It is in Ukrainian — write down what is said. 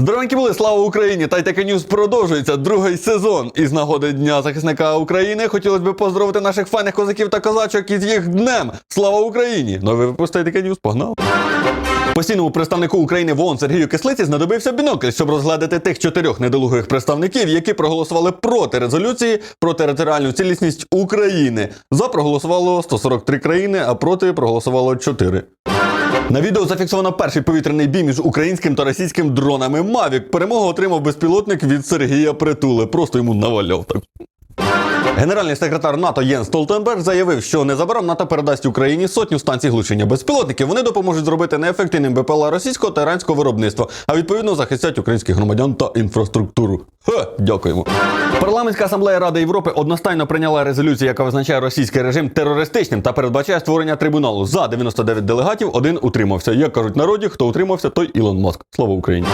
Здоровенькі були, слава Україні! Тайтеке Ньюс продовжується другий сезон. І з нагоди Дня захисника України хотілося б поздоровити наших файних козаків та козачок із їх днем. Слава Україні! Новий випуск Тайтеке Ньюс, погнав! Постійному представнику України в ООН Сергію Кислиці знадобився бінокль, щоб розглядати тих чотирьох недолугих представників, які проголосували проти резолюції про територіальну цілісність України. За проголосувало 143 країни, а проти проголосувало 4. На відео зафіксовано перший повітряний бій між українським та російським дронами Мавік. Перемогу отримав безпілотник від Сергія Притули. Просто йому наваляв так. Генеральний секретар НАТО Єн Столтенберг заявив, що незабаром НАТО передасть Україні сотню станцій глушення безпілотників. Вони допоможуть зробити неефективним БПЛА російського та іранського виробництва, а відповідно захистять українських громадян та інфраструктуру. Хе, дякуємо. Парламентська асамблея Ради Європи одностайно прийняла резолюцію, яка визначає російський режим терористичним та передбачає створення трибуналу. За 99 делегатів один утримався. Як кажуть народі, хто утримався, той Ілон Маск. Слава Україні.